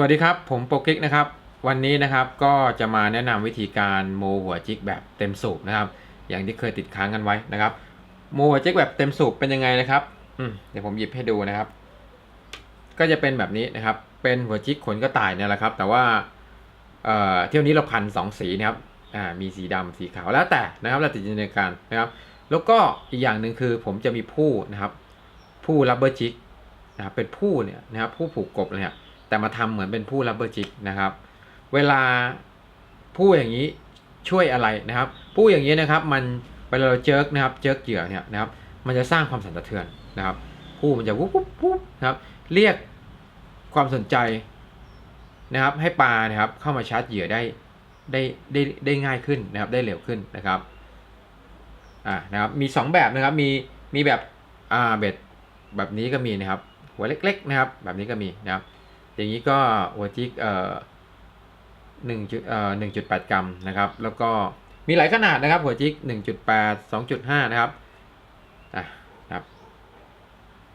สวัสดีครับ ผมโปรกิกนะครับ วันนี้นะครับก็จะมาแนะนำวิธีการโมหัวจิกแบบเต็มสูบนะครับ อย่างที่เคยติดค้างกันไว้นะครับ โมหัวจิกแบบเต็มสูบเป็นยังไงนะครับอืมเดี๋ยวผมหยิบให้ดูนะครับ ก็จะเป็นแบบนี้นะครับ เป็นหัวจิกขนกระต่ายเนี่ยแหละครับ แต่ว่าเอ่อเที่ยวนี้เราพันสองสีนะครับอ่ามีสีดำสีขาวแล้วแต่นะครับแล้วแต่จินตนาการนะครับ แล้วก็อีกอย่างหนึ่งคือผมจะมีผู้นะครับ ผู้รับเบอร์จิกนะครับเป็นผู้เนี่ยนะครับผู้ผูกกบเนี่ย แต่มาทำเหมือนเป็นผู้รับเบอร์จิกนะครับ เวลาผู้อย่างนี้ช่วยอะไรนะครับผู้อย่างนี้นะครับมันเวลาเราเจิกนะครับเจิกเหยื่อเนี่ยนะครับ มันจะสร้างความสั่นสะเทือนนะครับผู้มันจะวุ๊บวุบวุบนะครับเรียกความสนใจนะครับ ให้ปลานะครับเข้ามาชาร์จเหยื่อได้ได้ได้ได้ง่ายขึ้นนะครับ ได้เร็วขึ้นนะครับอ่านะครับมีสองแบบนะครับมีมีแบบอ่าเบ็ดแบบนี้ก็มีนะครับหัวเล็ก ๆ นะครับ แบบนี้ก็มีนะครับ อย่างนี้ก็หัวจิกเอ่อหนึ่งจุดเอ่อหนึ่งจุดแปดกรัมนะครับ แล้วก็มีหลายขนาดนะครับ หัวจิกหนึ่งจุดแปดสองจุดห้านะครับอะนะครับ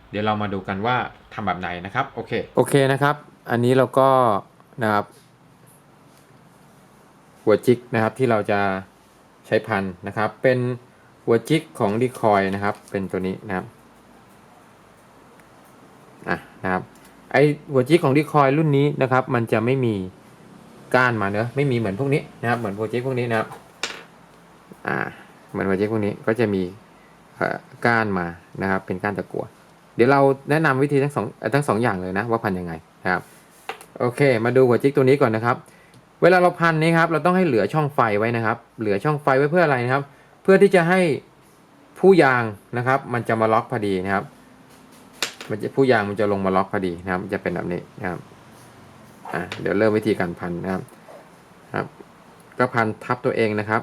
เดี๋ยวเรามาดูกันว่าทำแบบไหนนะครับ โอเค โอเคนะครับ อันนี้เราก็นะครับ หัวจิกนะครับที่เราจะใช้พันนะครับ เป็นหัวจิกของดีคอยนะครับ เป็นตัวนี้นะครับอะนะครับ ไอหัวจิกของดีคอยรุ่นนี้นะครับ มันจะไม่มีก้านมาเนอะไม่มีเหมือนพวกนี้นะครับ เหมือนหัวจิกพวกนี้นะครับ อ่า เหมือนหัวจิกพวกนี้ก็จะมีก้านมานะครับ เป็นก้านตะกั่วเดี๋ยวเราแนะนำวิธีทั้งสองทั้งสองอย่างเลยนะว่าพันยังไงนะครับ โอเค มาดูหัวจิกตัวนี้ก่อนนะครับ เวลาเราพันนี้ครับ เราต้องให้เหลือช่องไฟไว้นะครับ เหลือช่องไฟไว้เพื่ออะไรนะครับ เพื่อที่จะให้ผู้ยางนะครับ มันจะมาล็อกพอดีนะครับ มันจะผู้ยางมันจะลงมาล็อกพอดีนะครับ จะเป็นแบบนี้นะครับอะเดี๋ยวเริ่มวิธีการพันนะครับครับ ก็พันทับตัวเองนะครับ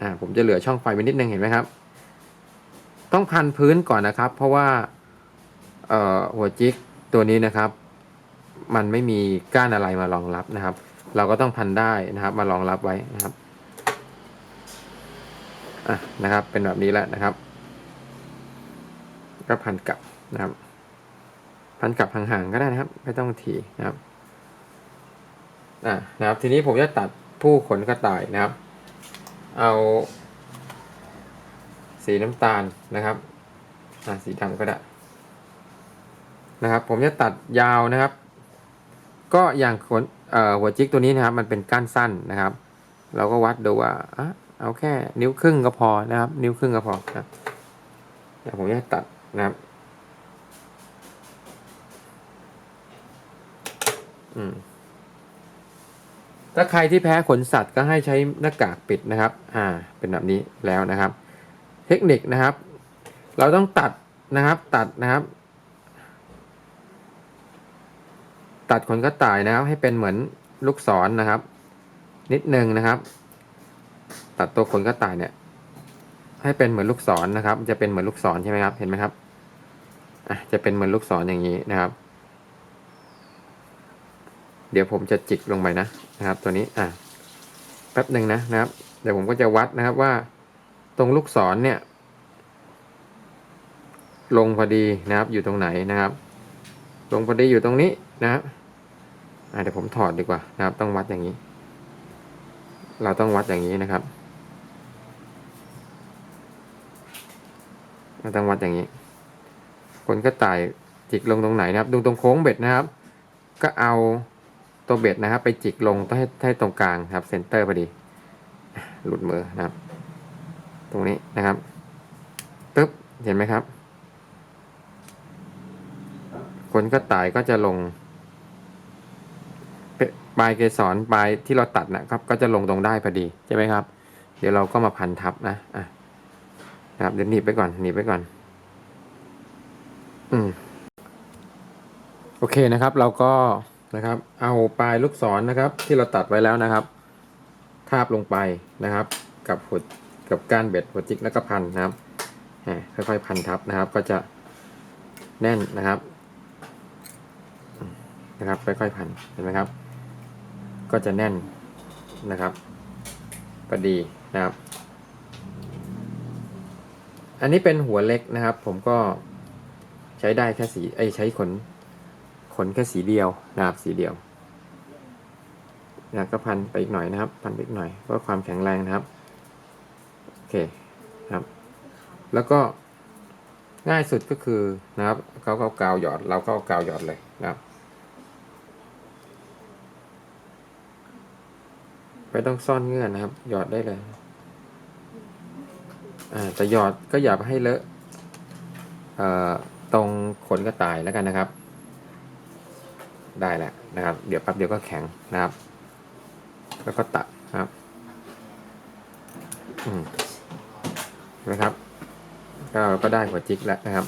อ่าผมจะเหลือช่องไฟไว้นิดนึงเห็นไหมครับ ต้องพันพื้นก่อนนะครับ เพราะว่าเอ่อหัวจิกตัวนี้นะครับ มันไม่มีก้านอะไรมารองรับนะครับ เราก็ต้องพันได้นะครับ มารองรับไว้นะครับอะนะครับ เป็นแบบนี้แล้วนะครับ ก็พันกลับ นะครับ พันกลับห่างๆก็ได้นะครับ ไม่ต้องถี่นะครับอะนะครับ ทีนี้ผมจะตัดผู้ขนกระต่ายนะครับ เอา สีน้ำตาลนะครับอะสีดำก็ได้นะครับ ผมจะตัดยาวนะครับ ก็อย่างขนเอ่อหัวจิกตัวนี้นะครับ มันเป็นก้านสั้นนะครับ เราก็วัดดูว่าอะเอาแค่นิ้วครึ่งก็พอนะครับ นิ้วครึ่งก็พอนะครับเดี๋ยวผมจะตัดนะครับ อืม ถ้าใครที่แพ้ขนสัตว์ก็ให้ใช้หน้ากากปิดนะครับ อ่า เป็นแบบนี้แล้วนะครับ เทคนิคนะครับ เราต้องตัดนะครับ ตัดนะครับ ตัดขนกระต่ายนะครับ ให้เป็นเหมือนลูกศรนนะครับ นิดนึงนะครับ ตัดตัวขนกระต่ายเนี่ย ให้เป็นเหมือนลูกศรนนะครับ จะเป็นเหมือนลูกศรใช่ไหมครับ เห็นไหมครับ อะ จะเป็นเหมือนลูกศรอย่างนี้นะครับ เดี๋ยวผมจะจิกลงไปนะนะครับ ตัวนี้อะแป๊บหนึ่งนะนะครับ เดี๋ยวผมก็จะวัดนะครับว่า ตรงลูกศรเนี่ย ลงพอดีนะครับ อยู่ตรงไหนนะครับ ลงพอดีอยู่ตรงนี้นะครับอะเดี๋ยวผมถอดดีกว่านะครับ ต้องวัดอย่างนี้ เราต้องวัดอย่างนี้นะครับเราต้องวัดอย่างนี้ คนก็ต่ายจิกลงตรงไหนนะครับดูตรงโค้งเบ็ดนะครับ ก็เอา ตัวเบ็ดนะครับ ไปจิกลงต้องให้ให้ตรงกลางครับเซนเตอร์พอดี หลุดมือนะครับ ตรงนี้นะครับปึ๊บเห็นไหมครับขนกระต่ายก็จะลงปปลายเกสรปลายที่เราตัดนะครับ ก็จะลงตรงได้พอดีใช่ไหมครับ เดี๋ยวเราก็มาพันทับนะอะนะครับเดี๋ยวหนีบไปก่อนหนีบไปก่อน อืมโอเคนะครับ เราก็ นะครับ เอาปลายลูกศรนะครับ ที่เราตัดไว้แล้วนะครับทาบลงไปนะครับ กับหัวกับกานเบ็ดหัวจิกแล้วก็พันนะครับค่อยๆพันทับนะครับ ก็จะแน่นนะครับ นะครับค่อยๆพันเห็นไหมครับ ก็จะแน่นนะครับพอดีนะครับ อันนี้เป็นหัวเล็กนะครับ ผมก็ใช้ได้แค่สีไอยใช้ขน ขนแค่สีเดียวนะครับสีเดียวนะก็พันไปอีกหน่อยนะครับ พันไปอีกหน่อยเพื่อความแข็งแรงนะครับโอเคครับ แล้วก็ง่ายสุดก็คือนะครับเขาก็เอากาวหยอดเราก็เอากาวหยอดเลยนะครับไม่ต้องซ่อนเงื่อนนะครับ หยอดได้เลยอ่าแต่หยอดก็อย่าให้เลอะเอ่อตรงขนกระต่ายแล้วกันนะครับ ได้แล้วนะครับ เดี๋ยวแป๊บเดียวก็แข็งนะครับ แล้วก็ตัดนะครับอืมนไหมครับก็เราก็ได้หัวจิกแล้วนะครับ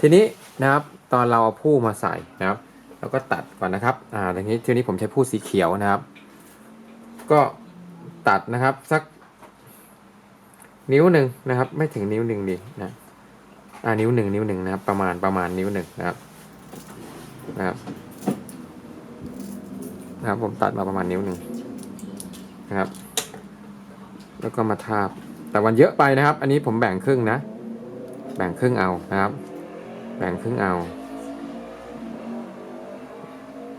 ทีนี้นะครับตอนเราเอาผู้มาใส่นะครับเราก็ตัดก่อนนะครับอ่าทีนี้ทีนี้ผมใช้ผู้สีเขียวนะครับ ก็ตัดนะครับสักนิ้วหนึ่งนะครับ ไม่ถึงนิ้วหนึ่งดีนะอ่านิ้วหนึ่งนิ้วหนึ่งนะครับ ประมาณประมาณนิ้วหนึ่งนะครับนะครับ นะครับ ผมตัดมาประมาณนิ้วหนึ่งนะครับ แล้วก็มาทาบ แต่วันเยอะไปนะครับ อันนี้ผมแบ่งครึ่งนะ แบ่งครึ่งเอานะครับ แบ่งครึ่งเอา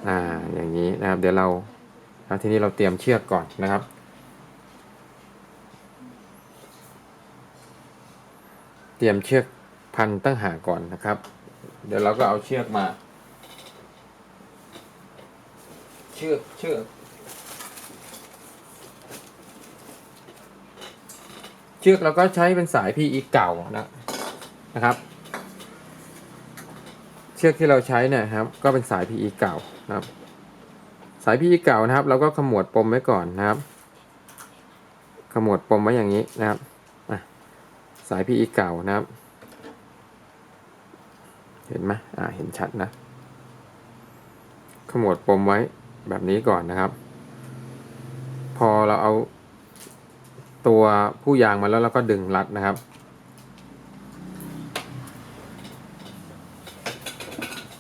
อ่า อย่างนี้นะครับ เดี๋ยวเราแล้วทีนี้เราเตรียมเชือกก่อนนะครับเตรียมเชือกพันตั้งหาก่อนนะครับ เดี๋ยวเราก็เอาเชือกมา เชือกเชือกเชือกเราก็ใช้เป็นสาย PE เก่านะนะครับ เชือกที่เราใช้เนี่ยครับ ก็เป็นสาย PE เก่านะครับ สาย PE เก่านะครับ เราก็ขมวดปมไว้ก่อนนะครับ ขมวดปมไว้อย่างนี้นะครับสาย PE เก่านะครับ เห็นไหมอ่า เห็นชัดนะ ขมวดปมไว้ แบบนี้ก่อนนะครับ พอเราเอาตัวผู้ยางมาแล้วเราก็ดึงรัดนะครับ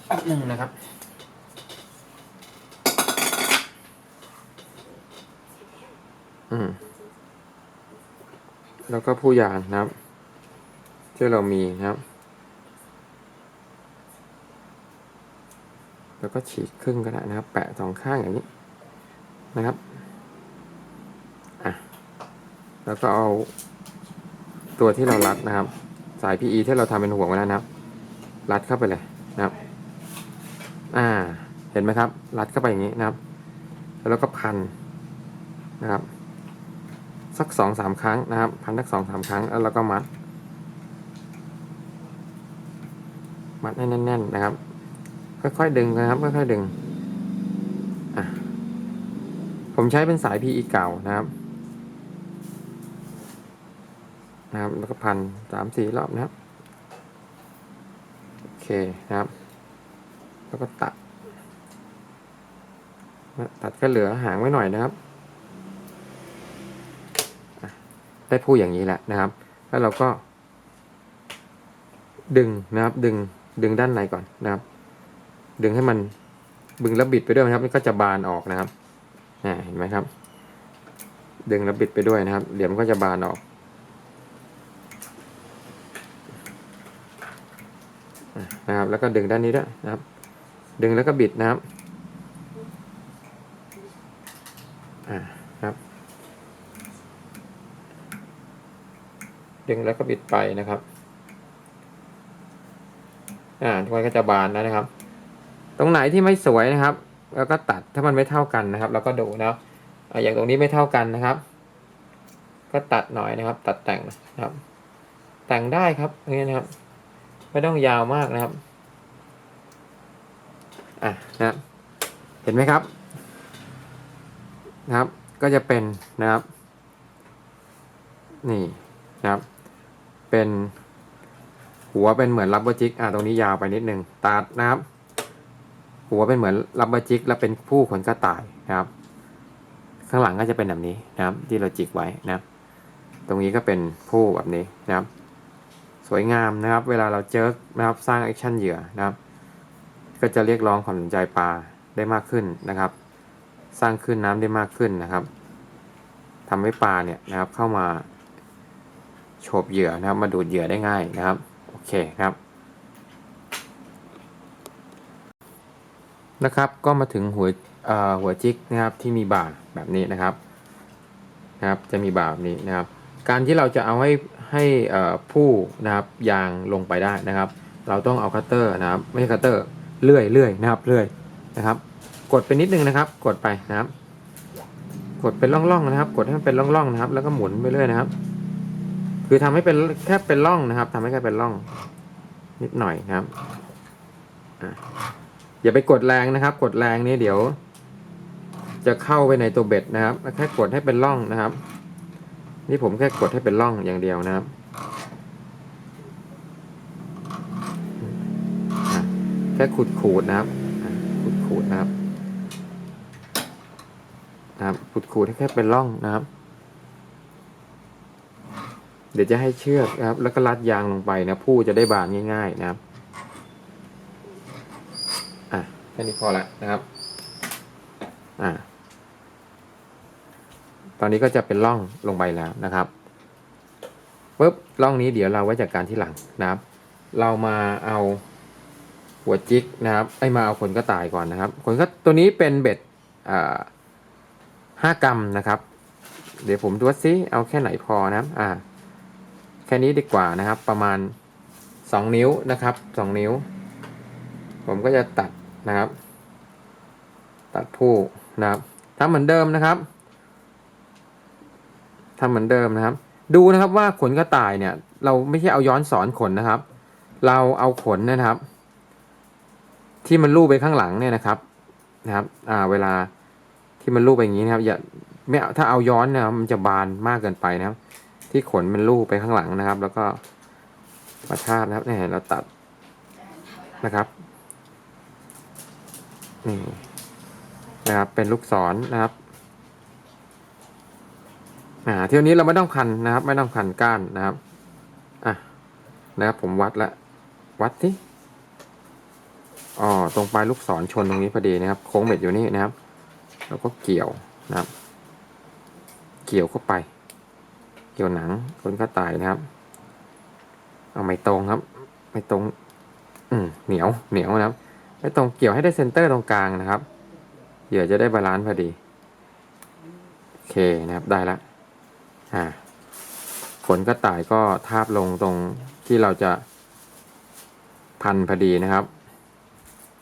แป๊บหนึ่งนะครับ อืม แล้วก็ผู้ยางนะครับ ที่เรามีนะครับ แล้ว ก็ฉีกครึ่งก็ได้นะครับ แปะสองข้างอย่างนี้นะครับอะแล้วก็เอาตัวที่เรารัดนะครับ สาย PE ที่เราทำเป็นห่วงไว้แล้วนะครับ รัดเข้าไปเลยนะครับ อ่า เห็นไหมครับ รัดเข้าไปอย่างนี้นะครับ แล้วก็พันนะครับ สักสองสามครั้งนะครับ พันสักสองสามครั้งแล้วเราก็มัด มัดให้แน่น ๆ นะครับ ค่อยๆดึงนะครับ ค่อยๆดึง อะ ผมใช้เป็นสาย PE เก่านะครับ นะครับ แล้วก็พันสามสี่รอบนะครับ โอเคนะครับ แล้วก็ตัด ตัดก็เหลือหางไว้หน่อยนะครับ ได้ผู้อย่างนี้แหละนะครับ แล้วเราก็ดึงนะครับ ดึงดึงด้านในก่อนนะครับ ดึงให้มันบึงแล้วบิดไปด้วยนะครับมันก็จะบานออกนะครับเห็นไหมครับ ดึงแล้วบิดไปด้วยนะครับเดี๋ยมก็จะบานออกนะครับแล้วก็ดึงด้านนี้ด้วยนะครับ ดึงแล้วก็บิดนะครับอ่าครับดึงแล้วก็บิดไปนะครับ อ่าทุกคนก็จะบานแล้วนะครับ ตรงไหนที่ไม่สวยนะครับ แล้วก็ตัดถ้ามันไม่เท่ากันนะครับ แล้วก็ดูนะอย่างตรงนี้ไม่เท่ากันนะครับ ก็ตัดหน่อยนะครับ ตัดแต่งนะครับ แต่งได้ครับอย่างนี้นะครับ ไม่ต้องยาวมากนะครับอะนะเห็นไหมครับนะครับ ก็จะเป็นนะครับ นี่นะครับ เป็นหัวเป็นเหมือนรับเบอร์จิกอ่าตรงนี้ยาวไปนิดนึงตัดนะครับ หัวเป็นเหมือนรับเบอร์จิกแล้วเป็นผู้ขนกระต่ายนะครับ ข้างหลังก็จะเป็นแบบนี้นะครับ ที่เราจิกไว้นะครับ ตรงนี้ก็เป็นผู้แบบนี้นะครับ สวยงามนะครับ เวลาเราเจอนะครับสร้างแอคชั่นเหยื่อนะครับ ก็จะเรียกร้องความสนใจปลาได้มากขึ้นนะครับ สร้างขึ้นน้ำได้มากขึ้นนะครับทำให้ปลาเนี่ยนะครับเข้ามาโฉบเหยื่อนะครับ มาดูดเหยื่อได้ง่ายนะครับ โอเคครับ นะครับ ก็มาถึงหัวหัวจิกนะครับที่มีบ่าแบบนี้นะครับนะครับ จะมีบ่าแบบนี้นะครับ การที่เราจะเอาให้ให้ผู้นะครับยางลงไปได้นะครับ เราต้องเอาคัตเตอร์นะครับ ไม่ใช่คัตเตอร์เลื่อยเลื่อยนะครับเลื่อยนะครับ กดไปนิดนึงนะครับ กดไปนะครับ กดเป็นร่องๆนะครับ กดให้มันเป็นร่องๆนะครับ แล้วก็หมุนไปเรื่อยนะครับ คือทำให้เป็นแค่เป็นร่องนะครับทำให้แค่เป็นร่อง นิดหน่อยนะครับอะ อย่าไปกดแรงนะครับ กดแรงนี่เดี๋ยว จะเข้าไปในตัวเบ็ดนะครับแค่กดให้เป็นร่องนะครับ นี่ผมแค่กดให้เป็นร่องอย่างเดียวนะครับแค่ขูดขูดๆนะครับขูดขูดๆนะครับนะครับขูดขูดๆให้แค่เป็นร่องนะครับ เดี๋ยวจะให้เชือกนะครับ แล้วก็รัดยางลงไปนะผู้จะได้บานง่าย ๆ นะครับ อะ แค่นี้พอละนะครับ อ่า ตอนนี้ก็จะเป็นร่องลงไปแล้วนะครับปุ๊บร่องนี้เดี๋ยวเราไว้จัดการที่หลังนะครับ เรามาเอาหัวจิกนะครับไอมาเอาขนกระต่ายก่อนนะครับขนก็ตัวนี้เป็นเบ็ดอ่าห้ากรัมนะครับ เดี๋ยวผมดูซิเอาแค่ไหนพอนะครับ อ่า แค่นี้ดีกว่านะครับ ประมาณ2นิ้วนะครับ2นิ้ว ผมก็จะตัด นะครับ ตัดผู้นะครับทำเหมือนเดิมนะครับทำเหมือนเดิมนะครับ ดูนะครับว่าขนกระต่ายเนี่ย เราไม่ใช่เอาย้อนสอนขนนะครับ เราเอาขนนะครับ ที่มันลูบไปข้างหลังเนี่ยนะครับนะครับอ่าเวลาที่มันลูบไปอย่างนี้นะครับอย่าไม่ถ้าเอาย้อนเนี่ยมันจะบานมากเกินไปนะครับ ที่ขนมันลูบไปข้างหลังนะครับ แล้วก็มาทาบนะครับเนี่ยเราตัดนะครับ นี่นะครับ เป็นลูกศรนะครับอ่าเที่ยวนี้เราไม่ต้องพันนะครับ ไม่ต้องพันก้านนะครับอะนะครับผมวัดละวัดที่อ๋อตรงปลายลูกศรชนตรงนี้พอดีนะครับ โค้งเบ็ดอยู่นี่นะครับ แล้วก็เกี่ยวนะครับ เกี่ยวเข้าไป เกี่ยวหนังขนกระต่ายนะครับ เอาไม่ตรงครับ ไม่ตรง อืมเหนียวเหนียวนะครับ ไม่ตรงเกี่ยวให้ได้เซนเตอร์ตรงกลางนะครับ เหยื่อจะได้บาลานซ์พอดี โอเคนะครับได้ละอ่าขนกระต่ายก็ทาบลงตรงที่เราจะพันพอดีนะครับ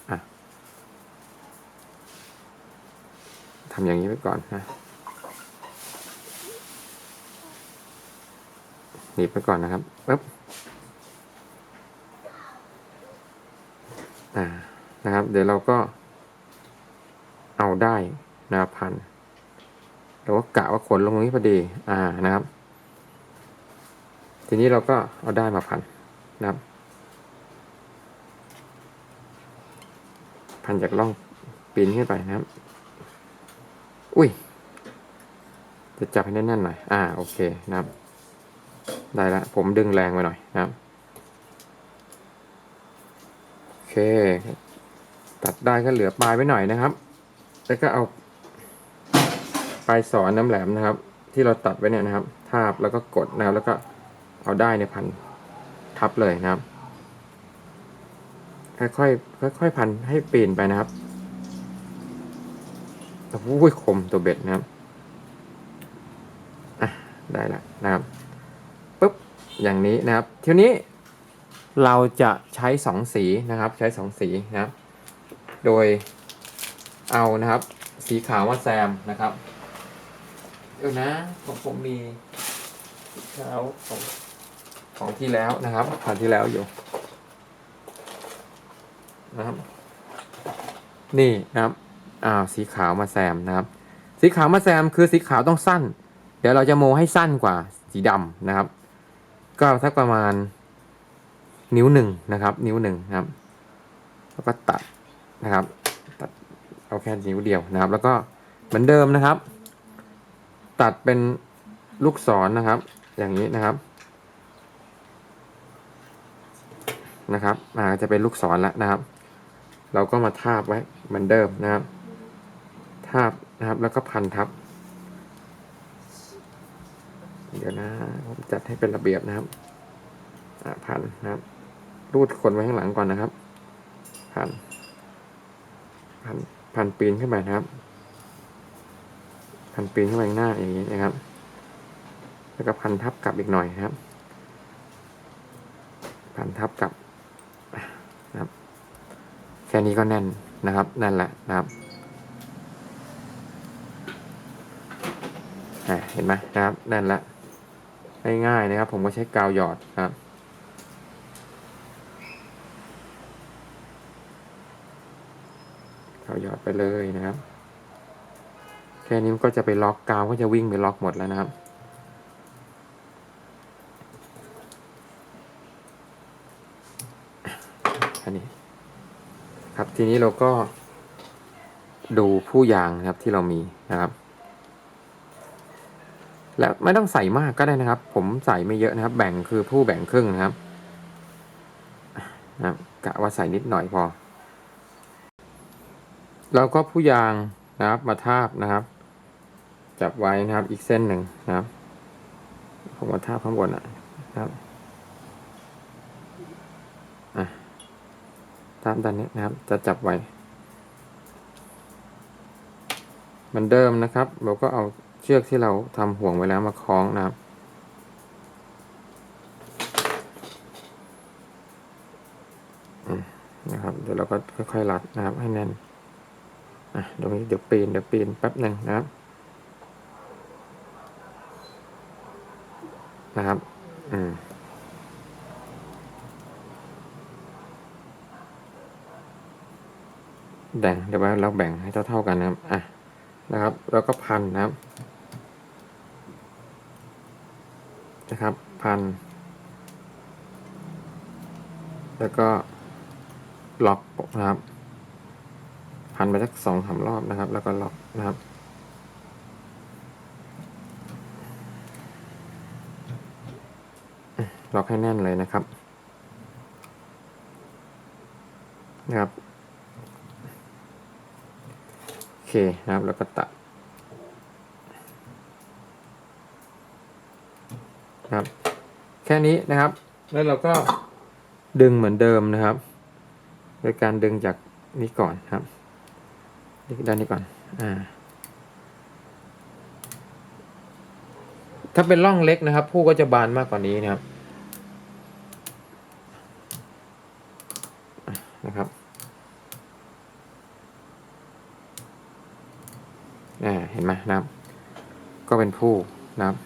อะทำอย่างนี้ไปก่อนนะหนีบไปก่อนนะครับปึ๊บอ่า นะครับ เดี๋ยวเราก็เอาได้นะครับพันเราก็กะว่าขนลงตรงนี้พอดีอ่านะครับ ทีนี้เราก็เอาได้มาพันนะครับ พันจากล่องปีนขึ้นไปนะครับ อุ้ยจะจับให้แน่นๆหน่อย อ่า โอเคนะครับ ได้ละ ผมดึงแรงไปหน่อยนะครับ โอเค ตัดได้ก็เหลือปลายไว้หน่อยนะครับ แล้วก็เอาปลายสอนน้ำแหลมนะครับ ที่เราตัดไว้เนี่ยนะครับ ทาบแล้วก็กดนะครับแล้วก็เอาได้ในพันทับเลยนะครับ ค่อยๆค่อยๆพันให้ปีนไปนะครับโอ้ยคมตัวเบ็ดนะครับอะได้ละนะครับอย่างนี้นะครับทีนี้เราจะใช้สองสีนะครับ ใช้สองสีนะครับ โดยเอานะครับ สีขาวมาแซมนะครับเดี๋ยวนะผมผมมีสีขาวของของที่แล้วนะครับผ่านที่แล้วอยู่นะครับ นี่นะครับอ่าสีขาวมาแซมนะครับ สีขาวมาแซมคือสีขาวต้องสั้น เดี๋ยวเราจะโมให้สั้นกว่าสีดำนะครับ ก็สักประมาณนิ้วหนึ่งนะครับ นิ้วหนึ่งนะครับ แล้วก็ตัด นะครับตัดเอาแค่นิ้วเดียวนะครับ แล้วก็เหมือนเดิมนะครับ ตัดเป็นลูกศรนะครับ อย่างนี้นะครับนะครับอ่าจะเป็นลูกศรแล้วนะครับ เราก็มาทาบไว้เหมือนเดิมนะครับ ทาบนะครับแล้วก็พันทับ เดี๋ยวนะผมจัดให้เป็นระเบียบนะครับอ่าพันนะครับ รูดคนไว้ข้างหลังก่อนนะครับ พัน พันปีนขึ้นไปนะครับ พันปีนขึ้นไปหน้าอย่างนี้นะครับ แล้วก็พันทับกลับอีกหน่อยครับ พันทับกลับนะครับแค่นี้ก็แน่นนะครับแน่นแหละนะครับเห็นไหมนะครับแน่นละง่ายๆนะครับ ผมก็ใช้กาวหยอดครับ กาวหยอด ไปเลยนะครับ แค่นี้มันก็จะไปล็อกกาวก็จะวิ่งไปล็อกหมดแล้วนะครับ อันนี้ ครับทีนี้เราก็ดูผู้ยางนะครับที่เรามีนะครับ แล้วไม่ต้องใส่มากก็ได้นะครับ ผมใส่ไม่เยอะนะครับ แบ่งคือผู้แบ่งครึ่งนะครับนะครับกะว่าใส่นิดหน่อยพอ เราก็ผู้ยางนะครับมาทาบนะครับ จับไว้นะครับอีกเส้นหนึ่งนะครับ ผมมาทาบข้างบนอะนะครับตามด้านนี้นะครับ จะจับไว้เหมือนเดิมนะครับ เราก็เอาเชือกที่เราทำห่วงไว้แล้วมาคล้องนะครับนะครับ เดี๋ยวเราก็ค่อยๆรัดนะครับให้แน่น อะเดี๋ยวเดี๋ยวปีนเดี๋ยวปีนแป๊บหนึ่งนะครับนะครับ อืมแบ่งเดี๋ยวเราแบ่งให้เท่าๆกันนะครับ อะ นะครับ แล้วก็พันนะครับ นะครับ พัน แล้วก็ล็อกนะครับ พันไปสักสองสามรอบนะครับ แล้วก็ล็อกนะครับ ล็อกให้แน่นเลยนะครับนะครับโอเคนะครับ แล้วก็ตัดนะครับแค่นี้นะครับ แล้วเราก็ดึงเหมือนเดิมนะครับ โดยการดึงจากนี้ก่อนครับ ด้านนี้ก่อน อ่า ถ้าเป็นร่องเล็กนะครับ ผู้ก็จะบานมากกว่านี้นะครับ นะครับ อ่า เห็นไหมนะครับ ก็เป็นผู้นะครับ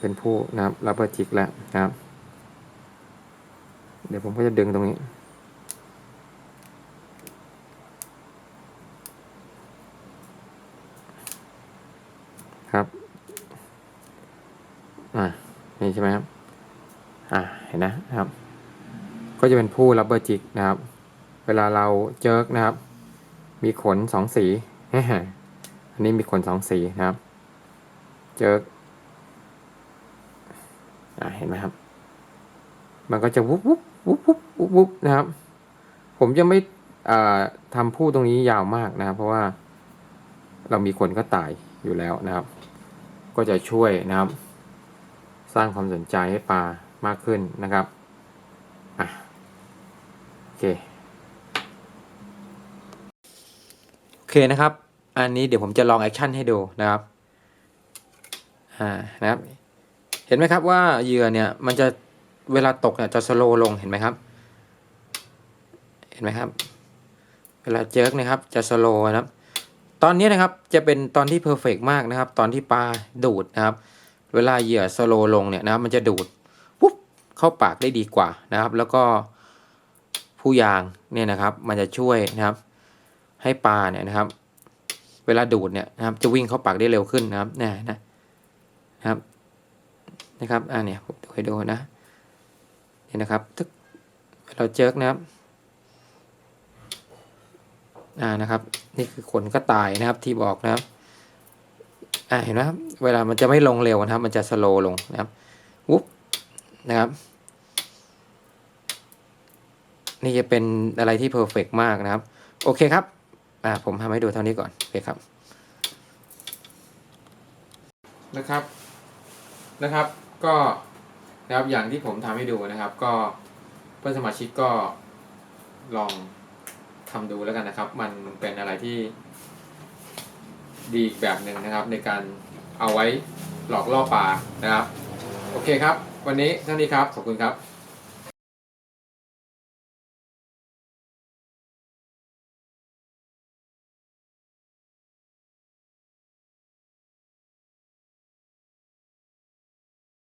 เป็นผู้นะครับรับเบอร์จิกแล้วนะครับ เดี๋ยวผมก็จะดึงตรงนี้ ครับ อ่า นี่ ใช่ไหมครับ อ่าเห็นนะครับ ก็จะเป็นผู้รับเบอร์จิกนะครับ เวลาเราเจิกนะครับ มีขนสองสี อันนี้มีขนสองสีนะครับ เจิกอ่าเห็นไหมครับ มันก็จะวุบวุบวุบวุบวุบวุบนะครับ ผมจะไม่อ่าทำผู้ตรงนี้ยาวมากนะครับ เพราะว่าเรามีขนก็ตายอยู่แล้วนะครับ ก็จะช่วยนะครับ สร้างความสนใจให้ปลามากขึ้นนะครับอะโอเคโอเคนะครับ อันนี้เดี๋ยวผมจะลองแอคชั่นให้ดูนะครับอ่านะครับ เห็นไหมครับว่าเหยื่อเนี่ยมันจะเวลาตกเนี่ยจะสโลลงเห็นไหมครับ เห็นไหมครับ เวลาเจิร์กนะครับจะสโลนะครับ ตอนนี้นะครับจะเป็นตอนที่เพอร์เฟกมากนะครับ ตอนที่ปลาดูดนะครับ เวลาเหยื่อสโลลงเนี่ยนะครับมันจะดูดปุ๊บเข้าปากได้ดีกว่านะครับ แล้วก็ผู้ยางเนี่ยนะครับ มันจะช่วยนะครับ ให้ปลาเนี่ยนะครับ เวลาดูดเนี่ยนะครับ จะวิ่งเข้าปากได้เร็วขึ้นนะครับเนี่ยนะนะครับนะครับอ่าเนี่ยผมดูให้ดูนะเนี่ยนะครับทึกเราเจิกนะครับอ่านะครับ นี่คือขนกระต่ายนะครับที่บอกนะครับ อ่าเห็นไหมครับเวลามันจะไม่ลงเร็วนะครับ มันจะสโลลงนะครับวุบนะครับ นี่จะเป็นอะไรที่เพอร์เฟกมากนะครับ โอเคครับอ่าผมทำให้ดูเท่านี้ก่อนโอเคครับนะครับนะครับ ก็นะครับอย่างที่ผมทำให้ดูนะครับ ก็เพื่อนสมาชิกก็ลองทำดูแล้วกันนะครับ มันเป็นอะไรที่ ดีอีกแบบหนึ่งนะครับ ในการเอาไว้หลอกล่อปลานะครับ โอเคครับ วันนี้เท่านี้ครับ ขอบคุณครับ